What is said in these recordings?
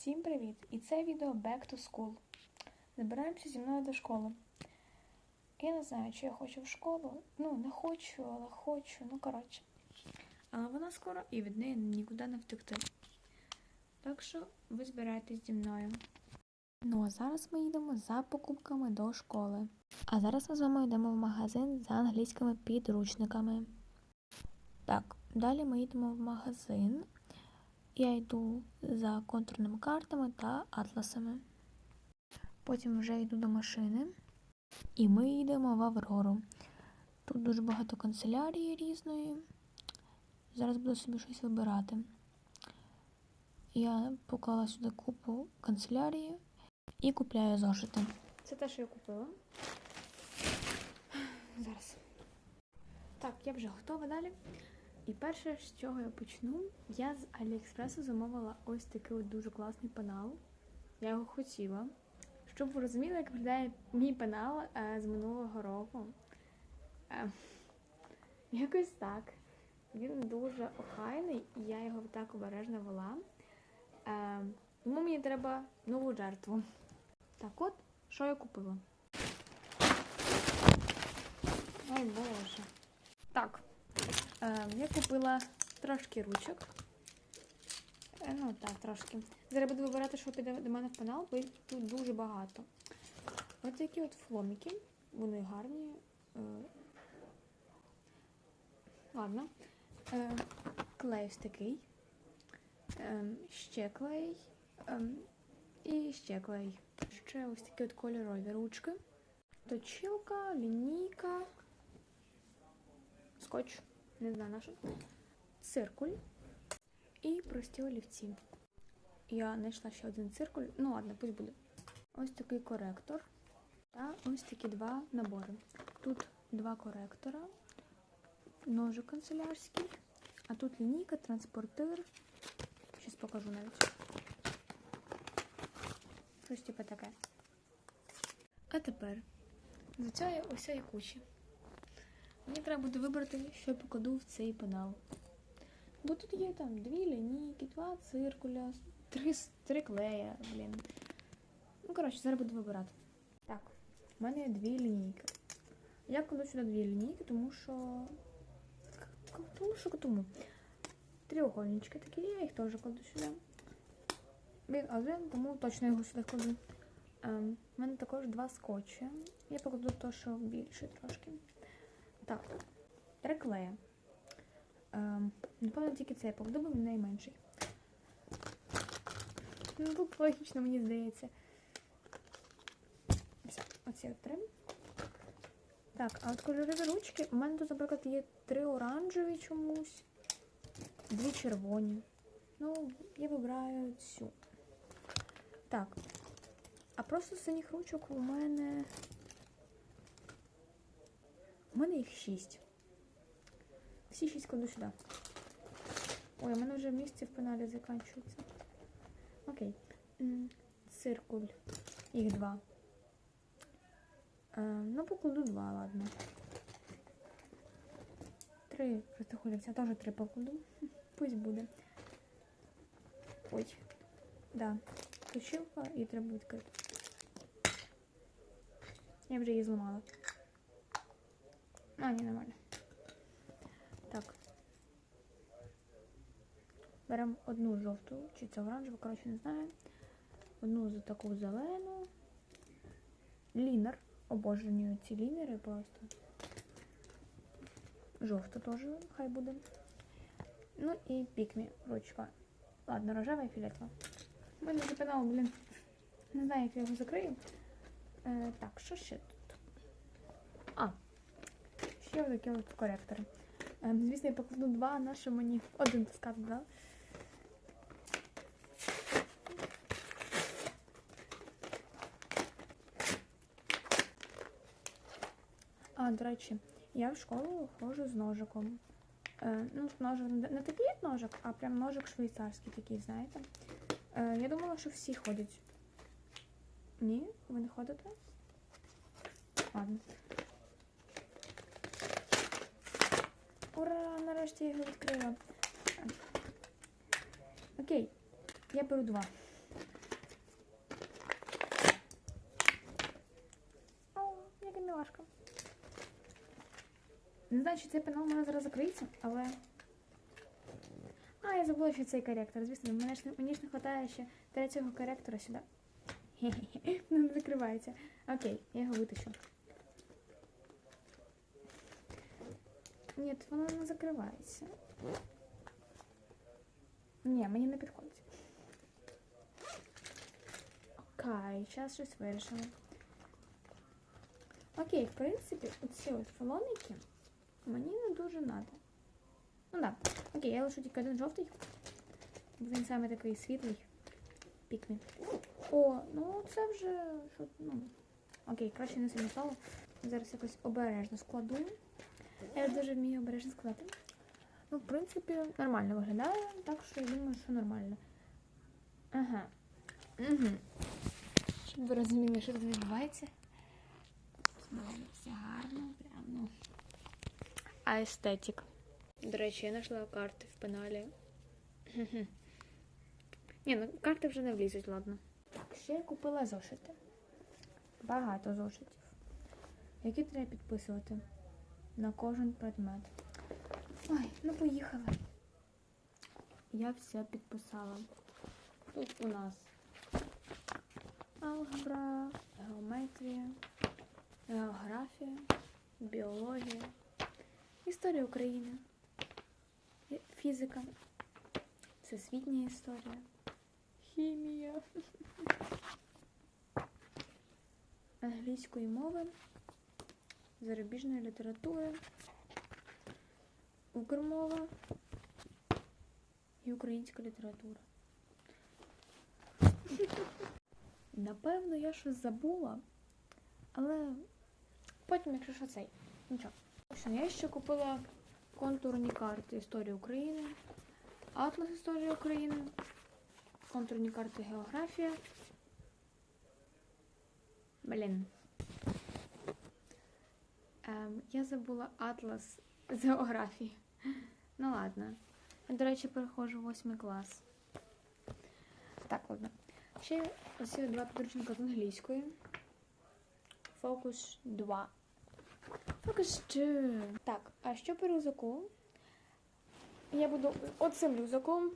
Всім привіт! І це відео Back to School. Забираємося зі мною до школи. Я не знаю, чи я хочу в школу. Ну, не хочу, але хочу, ну коротше. Але вона скоро і від неї нікуди не втекти. Так що ви збирайтесь зі мною. Ну а зараз ми їдемо за покупками до школи. А зараз ми з вами йдемо в магазин за англійськими підручниками. Так, далі ми їдемо в магазин. Я йду за контурними картами та атласами. Потім вже йду до машини. І ми йдемо в Аврору. Тут дуже багато канцелярії різної. Зараз буду собі щось вибирати. Я поклала сюди купу канцелярії і купляю зошити. Це те, що я купила. Зараз. Так, я вже готова далі. І перше, з чого я почну, я з Аліекспресу замовила ось такий от дуже класний пенал. Я його хотіла. Щоб ви розуміли, як виглядає мій пенал е, з минулого року. Е, якось так. Він дуже охайний, і я його так обережно вела. Е, тому мені треба нову жертву. Так от, що я купила? Ой боже. Так. Е, я купила трошки ручок. Е, ну так, трошки. Зараз буду вибирати, що піде до мене в пенал, бо їх тут дуже багато. Ось такі от фломіки. Вони гарні. Е, ладно. Е, клей ось такий. Е, ще клей. Е, і ще клей. Ще ось такі от кольорові ручки. Точилка, лінійка, скотч не знаю на що, циркуль і прості олівці. Я знайшла ще один циркуль. Ну ладно, пусть буде. Ось такий коректор та ось такі два набори. Тут два коректора, ножик канцелярський, а тут лінійка, транспортир. Щось покажу навіть. Щось типу таке. А тепер до цієї ось кучі. Мені треба буде вибрати, що я покладу в цей пенал. Бо тут є там дві лінійки, два циркуля, три, три клея, блін. Ну, коротше, зараз буду вибирати. Так, в мене є дві лінійки. Я кладу сюди дві лінійки, тому що. Тому що тому. Треугольнички такі, я їх теж кладу сюди. Він один, тому точно його сюди кладу. Ем, У мене також два скотчі. Я покладу то, що більше трошки. Так, три клея. Ем, напевно, тільки цей він найменший. Ну, тут логічно, мені здається. Все, оці от три. Так, а от кольорові ручки. У мене тут, наприклад, є три оранжеві чомусь, дві червоні. Ну, я вибираю цю. Так. А просто синіх ручок у мене. У мене їх шість. Всі шість кладу сюди. Ой, у мене вже місце в пеналі закінчується. Окей. Циркуль. Їх два. Е, ну, покладу два, ладно. Три протихолівця, теж три покладу. Пусть буде. Ой. Да. Точилка і треба відкрити. Я вже її зламала. А, ні, нормально. Так. Беремо одну жовту, чи це оранжеву, коротше, не знаю. Одну за таку зелену. Лінер. Обожнюю ці лінери просто. Жовта теж хай буде. Ну і пікмі ручка. Ладно, рожева і фіолетова. У мене запинало, блін. Не знаю, як я його закрию. Е, так, що ще тут? Ще ось такі от коректори. Е, звісно, я покладу два, на що мені один таскати дав. А, до речі, я в школу ходжу з ножиком. Е, ну, ножик не такий ножик, а прям ножик швейцарський такий, знаєте. Е, я думала, що всі ходять. Ні, ви не ходите? Ладно. Ура! Нарешті я його відкрила. Окей, я беру два. О, яка мілашка. Не знаю, чи цей пенал у мене зараз закриється, але... А, я забула, що цей коректор. Звісно, мені ж, не вистачає ще третього коректора сюди. Хе-хе, не закривається. Окей, я його витащу. Ні, воно не закривається. Ні, мені не підходить. Окей, зараз щось вирішимо. Окей, в принципі, оці от фалоники мені не дуже надо. Ну так, да. окей, я лишу тільки один жовтий. Він саме такий світлий. Пікмі. О, ну це вже ну. Окей, краще не сильно стало. Зараз якось обережно складу. Я дуже вмію обережно складати. Ну, в принципі, нормально виглядає, так що я думаю, що нормально. Ага. Угу. Щоб ви розуміли, що тут відбувається. Все гарно, прям, ну. А естетик. До речі, я знайшла карти в пеналі. Ні, ну карти вже не влізуть, ладно. Так, ще я купила зошити. Багато зошитів. Які треба підписувати на кожен предмет. Ой, ну поїхали. Я все підписала. Тут у нас алгебра, геометрія, географія, біологія, історія України, фізика, всесвітня історія, хімія, англійської мови, зарубіжної літератури, укрмова і українська література. Напевно, я щось забула, але потім, якщо що цей, нічого. Я ще купила контурні карти історії України, Атлас історії України, контурні карти географія. Блін. Ем, я забула атлас з географії. Ну ладно. Я, до речі, переходжу в восьмий клас. Так, ладно. Ще ось два підручника з англійської. Фокус 2. Фокус 2. Так, а що по рюкзаку? Я буду оцим рюкзаком.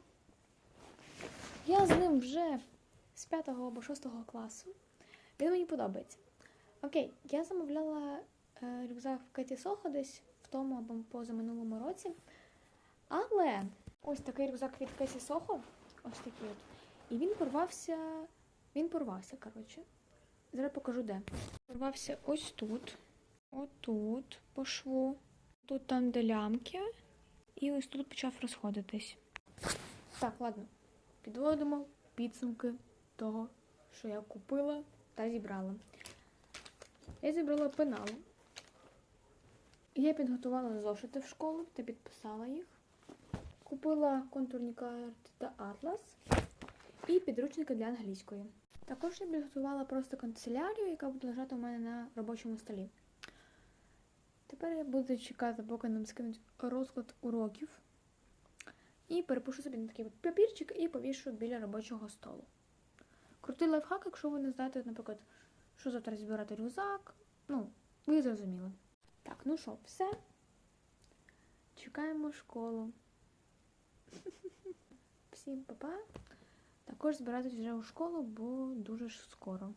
Я з ним вже з 5 або 6 класу. Він мені подобається. Окей, я замовляла рюкзак в Кеті Сохо десь в тому або позаминулому році. Але ось такий рюкзак від Кеті Сохо, ось такий от. І він порвався. Він порвався, коротше. Зараз покажу де. Порвався ось тут, отут, по шву, тут там де лямки, і ось тут почав розходитись. Так, ладно. Підводимо підсумки того, що я купила та зібрала. Я зібрала пенал. Я підготувала зошити в школу та підписала їх. Купила контурні карти та атлас і підручники для англійської. Також я підготувала просто канцелярію, яка буде лежати у мене на робочому столі. Тепер я буду чекати, поки нам скинуть розклад уроків. І перепишу собі на такий папірчик і повішу біля робочого столу. Крутий лайфхак, якщо ви не знаєте, наприклад, що завтра збирати рюкзак. Ну, ви зрозуміли. Так, ну що, все. Чекаємо школу. Всім па-па. Також збиратись вже у школу, бо дуже ж скоро.